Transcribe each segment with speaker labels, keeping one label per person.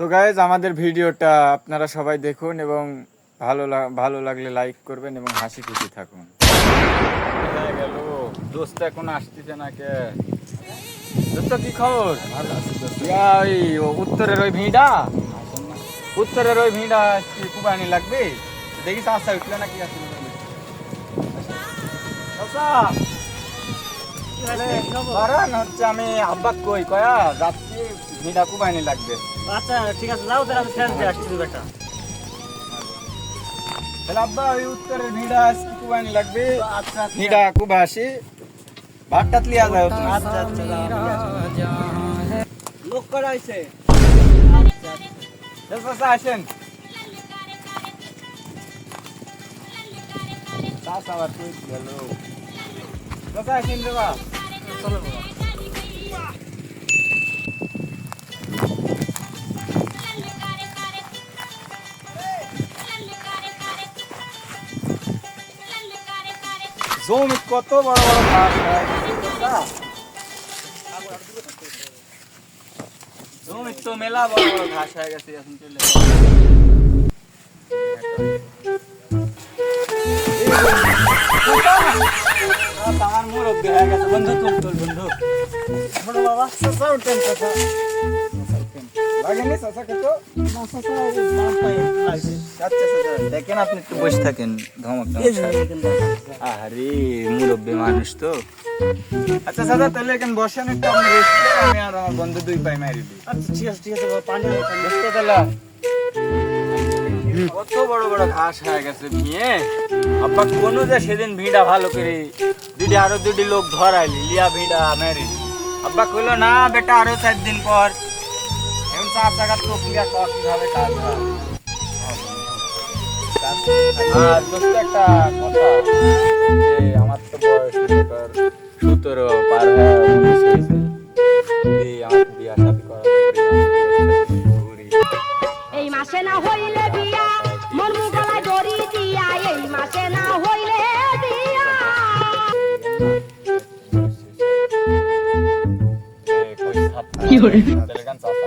Speaker 1: তো গাইজ আমাদের ভিডিওটা আপনারা সবাই দেখুন এবং ভালো ভালো লাগলে লাইক করবেন এবং হাসি খুশি থাকুন। গেল? দোস্ত এখন আসতেছে না কে দোস্ত কি খবর? ওই উত্তরের ওই ভিড়া? উত্তরের ওই ভিড়া কুবানি লাগবে? দেখিস আসা উঠলে নাকি আসলে বারান হচ্ছে আমি আব্বা কই কয়া? যাচ্ছি। ভিড়া কুবানি লাগবে।
Speaker 2: আচ্ছা ঠিক আছে যাও তাহলে আমি ফ্রেন্ড দিয়ে আসছি বেটা
Speaker 1: তাহলে আব্বা ওই উত্তরের ভিড়া আজকে কুবানি লাগবে।
Speaker 2: আচ্ছা
Speaker 1: ভিড়া কুবা আসি। ভাতটাত লিয়া তুমি।
Speaker 2: আচ্ছা আচ্ছা লোক করা হয়েছে
Speaker 1: চাচা আসেন। চাচা আবার কই গেল। চাচা আসেন রে বা
Speaker 2: চলো বাবা
Speaker 1: জমি কত বড় বড় চাচা। জমি তো মেলা বড় বড় ঘাস হয়ে গেছে এখন চলে আমার মুরব্বি হয়ে গেছে। বন্ধু তুল তুল বন্ধু।
Speaker 2: বড় বাবা
Speaker 1: চাচা উঠেন লাগেনি চাচা কত দেখেন আপনি একটু বসে থাকেন ধমক। আরে মুরব্বী মানুষ তো। আচ্ছা দাদা তাহলে এখন বসেন একটু আমি আর আমার বন্ধু দুই পাই মারি দিই।
Speaker 2: আচ্ছা ঠিক আছে ঠিক আছে পানি পানি
Speaker 1: তাহলে কত বড় বড় ঘাস হয়ে গেছে ভিয়ে আব্বা কোনো যে সেদিন ভিড়া ভালো করে দুটি আরও দুটি লোক ধরাইলি লিয়া ভিড়া মেরি আব্বা কইলো না বেটা আরও চার দিন পর এখন চার প্রক্রিয়া কর কীভাবে কাজ হয়? আর দোস্ত একটা কথা যে আমার তো বয়স কর সতেরো পার হয়ে হয়েছে। বিয়া শাদি।
Speaker 3: এই মাসে না হইলে বিয়া মন গলায় দড়ি দিয়া। এই মাসে না হইলে বিয়া।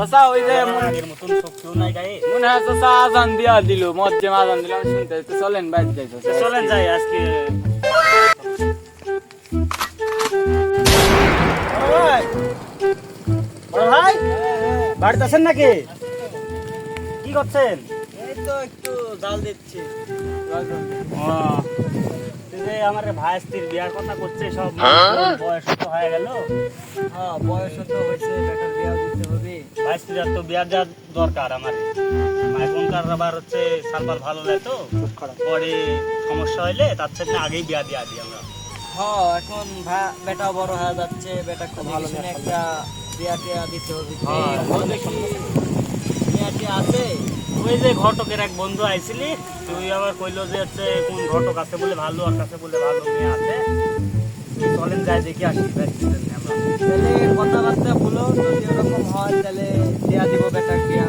Speaker 1: চাচা ওই যে
Speaker 2: আগের মতন শক্তিও নাই গায়ে
Speaker 1: মনে হয় চাচা আজান দিয়া দিল মধ্যে আজান দিলাম শুনতে তো চলেন বাইর যাই
Speaker 2: তো চলেন যাই আজকে বড় ভাই বাড়িতে আছেন নাকি? কি করছেন? এই তো একটু জাল দিচ্ছি। যে আমার ভাই স্ত্রীর বিয়ার কথা করছে সব বয়স তো হয়ে গেল।
Speaker 4: হ্যাঁ বয়স তো হয়েছে বেটার বিয়া দিতে হবে।
Speaker 2: ভাই স্ত্রীর তো বিয়ার যা দরকার আমার। এখনকার আবার হচ্ছে সালবার ভালো লাগে তো। পরে সমস্যা হইলে তার সাথে আগেই বিয়া দিয়া দিই আমরা।
Speaker 4: হ্যাঁ এখন ভা- বেটা বড় হয়ে যাচ্ছে বেটা খুব ভালো একটা বিয়া টিয়া দিতে হবে
Speaker 2: হ্যাঁ, ভালো দেখি।
Speaker 4: বিয়া টিয়া আছে
Speaker 2: ওই যে ঘটকের এক বন্ধু আইছিলি তুই আবার কইলো যে হচ্ছে কোন ঘটক আছে বলে ভালো আর কাছে বলে ভালো মেয়ে আছে। চলেন যাই দেখি আসি
Speaker 4: তাহলে কথাবার্তা বলো যদি ওরকম হয় তাহলে দেয়া দিব বেটার বিয়া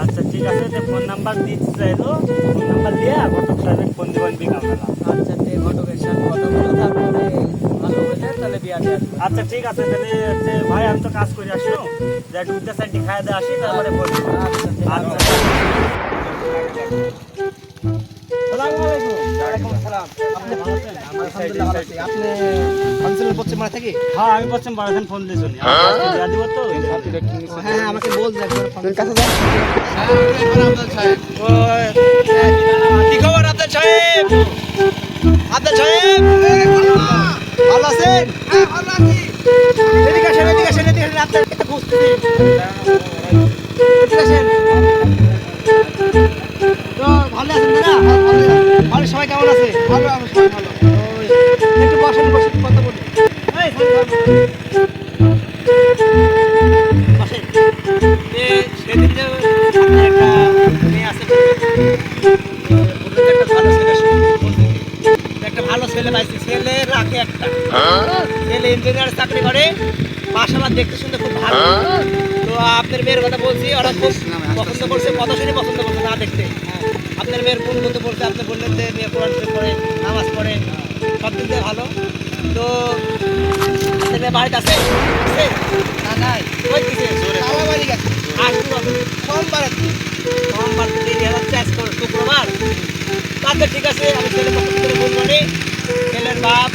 Speaker 2: আচ্ছা ঠিক আছে যে ফোন নাম্বার দিতে চাইলো। ফোন নাম্বার দিয়ে ঘটক সাহেবের ফোন দিবেন বিকালবেলা।
Speaker 4: আচ্ছা ঘটকের সাথে কথা বলো তারপরে ভালো হলে তাহলে বিয়া টিয়া দিবো।
Speaker 2: আচ্ছা ঠিক আছে তাহলে ভাই আমি তো কাজ করে আসলো যে দুধটা সাইডটি খাই দিয়ে আসি তারপরে দিব।
Speaker 4: আচ্ছা
Speaker 2: আচ্ছা। হ্যাঁ আমি পশ্চিম বাড়াছেন ফোন দিয়ে তো
Speaker 4: হ্যাঁ আমাকে বল যাও।
Speaker 5: কি খবর আব্দুল সাহেব? আব্দুল সাহেব? ভালো আছেন? এদিকে আসেন এদিকে আসেন এদিকে আসেন আপনার একটা খুঁজতেছি এদিকে আসেন। তো ভালো আছেন না? ভালো সবাই কেমন আছে? ভালো আমি সবাই ভালো একটু বসেন বসেন কথা বলি ছেলে পাইছি ছেলে রাখে একটা। ছেলে ইঞ্জিনিয়ার চাকরি করে মাসাল্লাহ দেখতে শুনতে খুব ভালো। তো আপনার মেয়ের কথা বলছি ওরা খুব পছন্দ করছে কথা শুনে পছন্দ করছে না দেখতে। আপনার মেয়ের কোন মতো বলছে আপনি বললেন যে মেয়ে কোরআন পড়ে নামাজ পড়ে সব দিক দিয়ে ভালো। তো মেয়ে বাড়িতে আছে? না নাই। কই দিছে? বাড়ি গেছে। আসব সোমবার সোমবার হচ্ছে শুক্রবার। আচ্ছা ঠিক আছে আমি ছেলে পক্ষ থেকে বলব বাপ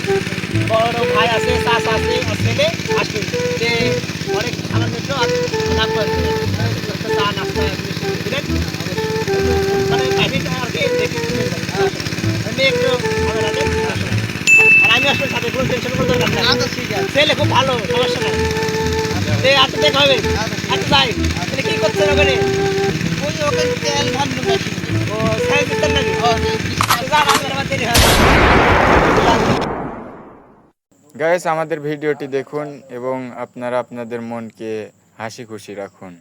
Speaker 5: বড় ভাই আছে চাষ আছে আর ছেলে আসবে যে অনেক খাবার জন্য আর চা নাস্তা দিলেন। মানে প্রাইভেট আর কি দেখি আমি একটু। আর আমি আসলে সাথে কোনো টেনশন কোনো দরকার নেই। ছেলে খুব ভালো সমস্যা নাই। যে আচ্ছা দেখা হবে। যাই। তাহলে কি করছেন ওখানে? ওই ওখানে তেল ভালো ও নাকি?
Speaker 1: গাইস আমাদের ভিডিওটি দেখুন এবং আপনারা আপনাদের মনকে হাসি খুশি রাখুন।